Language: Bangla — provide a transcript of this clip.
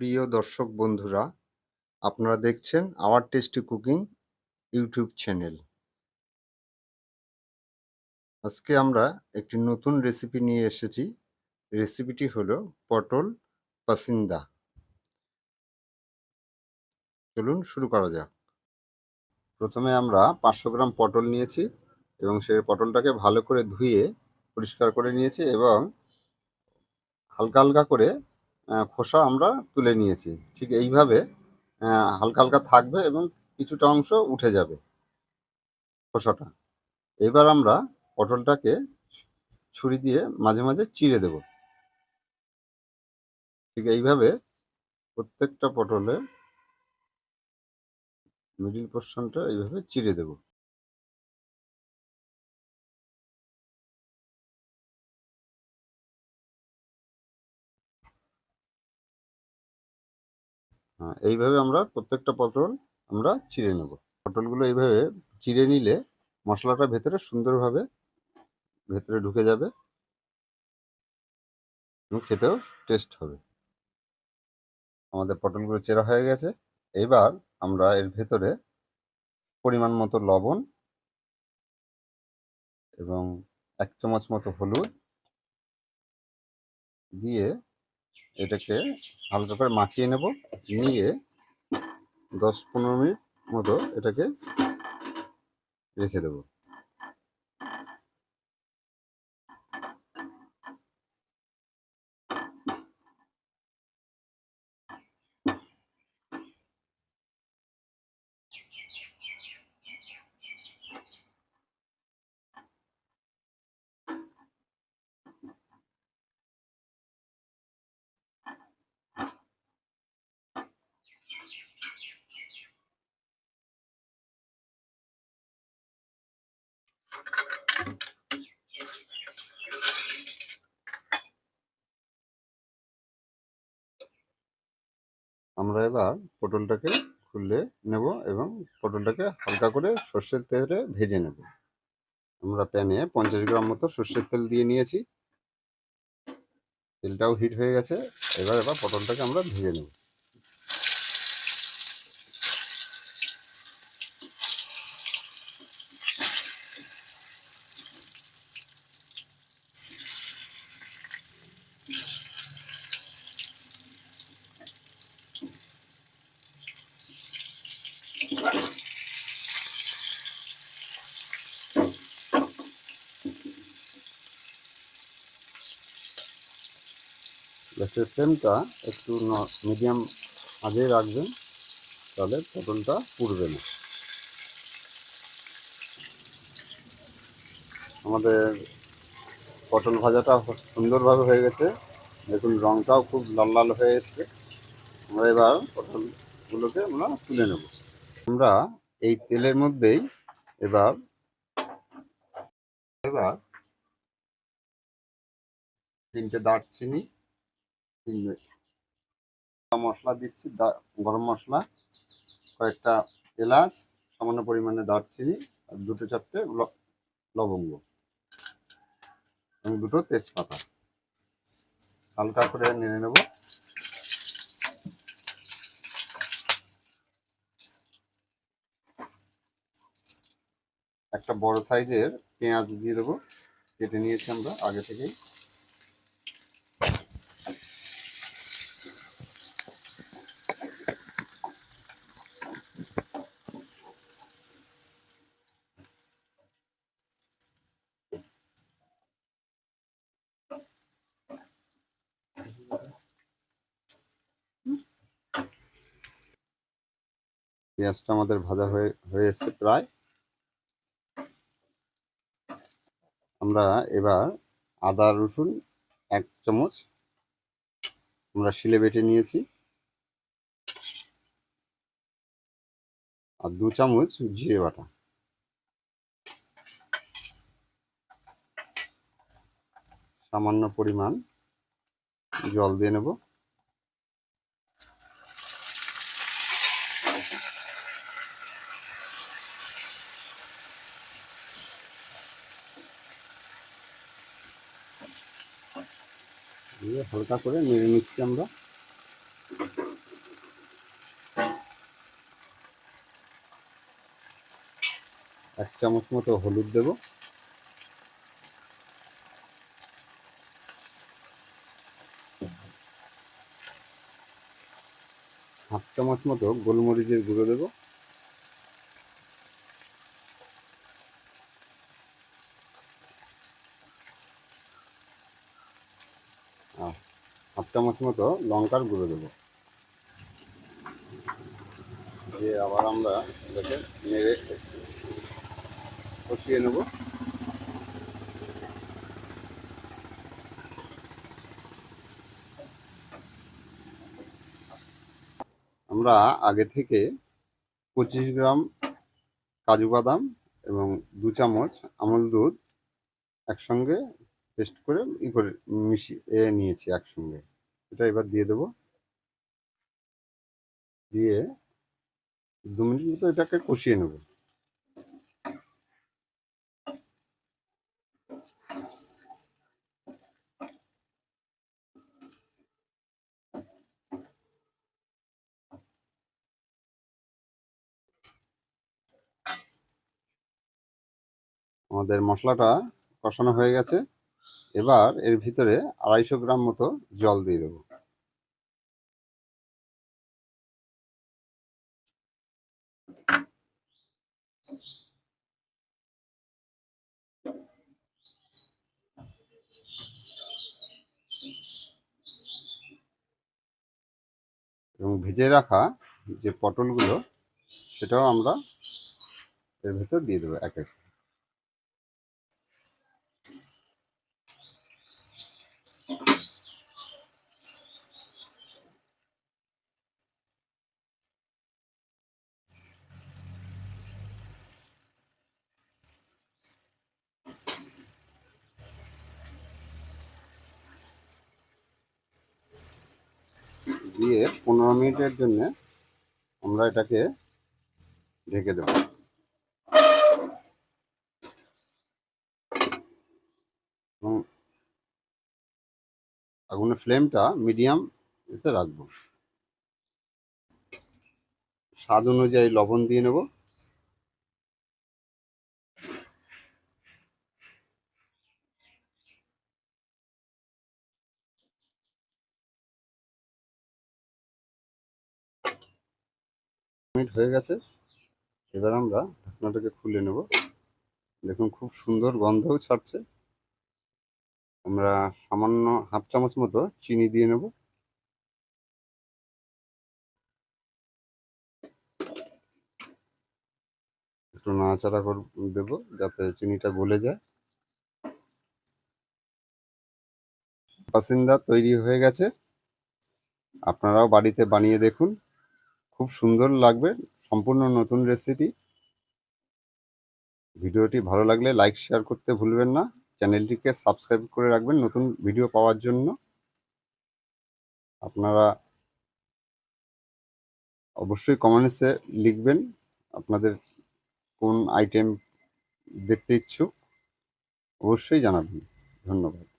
প্রিয় দর্শক বন্ধুরা, আপনারা দেখছেন our tasty cooking YouTube channel. আজকে আমরা একটি নতুন রেসিপি নিয়ে এসেছি। রেসিপিটি হলো পটল পাসিন্দা। চলুন শুরু করা যাক। প্রথমে আমরা পাঁচশো গ্রাম পটল নিয়েছি এবং সেই পটলটাকে ভালো করে ধুয়ে পরিষ্কার করে নিয়েছি এবং হালকা হালকা করে খোসা আমরা তুলে নিয়েছি। ঠিক এইভাবে হালকা হালকা থাকবে এবং কিছুটা অংশ উঠে যাবে খোসাটা। এবার আমরা পটলটাকে ছুরি দিয়ে মাঝে মাঝে চিড়ে দেব। ঠিক এইভাবে প্রত্যেকটা পটলের মিডিল পোর্শনটা এইভাবে চিড়ে দেব। এইভাবে আমরা প্রত্যেকটা পটল আমরা চিড়ে নেব। পটলগুলো এইভাবে চিড়ে নিলে মশলাটা ভেতরে সুন্দরভাবে ভেতরে ঢুকে যাবে এবং খেতেও টেস্ট হবে। আমাদের পটলগুলো চেরা হয়ে গেছে। এবার আমরা এর ভেতরে পরিমাণ মতো লবণ এবং এক চামচ মতো হলুদ দিয়ে এটাকে হালকা করে মাখিয়ে নেব। নিয়ে দশ পনেরো মিনিট মতো এটাকে রেখে দেব। আমরা এবার পটলটাকে খুলে নেব এবং পটলটাকে হালকা করে সর্ষের তেলে ভেজে নেব। আমরা প্যানে পঞ্চাশ গ্রাম মতো সর্ষের তেল দিয়ে নিয়েছি। তেলটাও হিট হয়ে গেছে। এবার এবার পটলটাকে আমরা ভেজে নেব। গ্যাসের ফ্লেমটা একটু মিডিয়াম আগে রাখবেন, তাহলে পটলটা পুড়বে না। আমাদের পটল ভাজাটা সুন্দরভাবে হয়ে গেছে। দেখুন, রংটাও খুব লাল লাল হয়ে এসছে। আমরা এবার পটলগুলোকে আমরা তুলে নেব। আমরা এই তেলের মধ্যেই এবার এবার তিনটে দারচিনি, তিনটে মশলা দিচ্ছি গরম মশলা, কয়েকটা এলাচ, সামান্য পরিমাণে দারচিনি আর দুটো চারটে লবঙ্গ। এবং দুটো তেজপাতা। হালকা করে নেড়ে নেব। একটা বড় সাইজের পেঁয়াজ দিয়ে দেবো। কেটে নিয়েছি আমরা আগে থেকেই। পেঁয়াজটা আমাদের ভাজা হয়ে হয়ে এসছে প্রায়। আমরা এবার আদা, রসুন এক চামচ আমরা শিলে বেটে নিয়েছি। আর দু চামচ জিরে বাটা। সামান্য পরিমাণ জল দিয়ে নেব। দিয়ে হালকা করে নেড়ে নিচ্ছি আমরা। এক চামচ মতো হলুদ দেব। হাফ চামচ মতো গোলমরিচের গুঁড়ো দেবো। চামচ মতো লঙ্কার গুঁড়ো দেবো। দিয়ে আবার আমরা এটাকে নেড়ে কষিয়ে নেব। আমরা আগে থেকে পঁচিশ গ্রাম কাজু বাদাম এবং দু চামচ আমল দুধ একসঙ্গে পেস্ট করে ই করে মিশিয়ে নিয়েছি একসঙ্গে। এটা এবার দিয়ে দেবো। দিয়ে দু মিনিট মতো এটাকে কষিয়ে নেব। আমাদের মশলাটা কষানো হয়ে গেছে। এবার এর ভিতরে আড়াইশো গ্রাম মতো জল দিয়ে দেবো। এবং ভেজে রাখা যে পটলগুলো সেটাও আমরা এর ভেতর দিয়ে দেবো এক এক দিয়ে পনেরো মিনিটের জন্য আমরা এটাকে ঢেকে দেব। আগুনের ফ্লেমটা মিডিয়াম এতে রাখব। স্বাদ অনুযায়ী লবণ দিয়ে নেব। মিনিট হয়ে গেছে। এবার আমরা ঢাকনাটাকে খুলে নেব। দেখুন খুব সুন্দর গন্ধও ছাড়ছে। আমরা সামান্য হাফ চামচ মতো চিনি দিয়ে নেব। একটু নাড়াচাড়া কর, দেব যাতে চিনিটা গলে যায়। পাসিন্দা তৈরি হয়ে গেছে। আপনারাও বাড়িতে বানিয়ে দেখুন। খুব সুন্দর লাগবে, সম্পূর্ণ নতুন রেসিপি ভিডিওটি ভালো লাগলে লাইক শেয়ার করতে ভুলবেন না। চ্যানেলটিকে সাবস্ক্রাইব করে রাখবেন নতুন ভিডিও পাওয়ার জন্য। আপনারা অবশ্যই কমেন্টসে লিখবেন আপনাদের কোন আইটেম দেখতে ইচ্ছুক। অবশ্যই জানাবেন। ধন্যবাদ।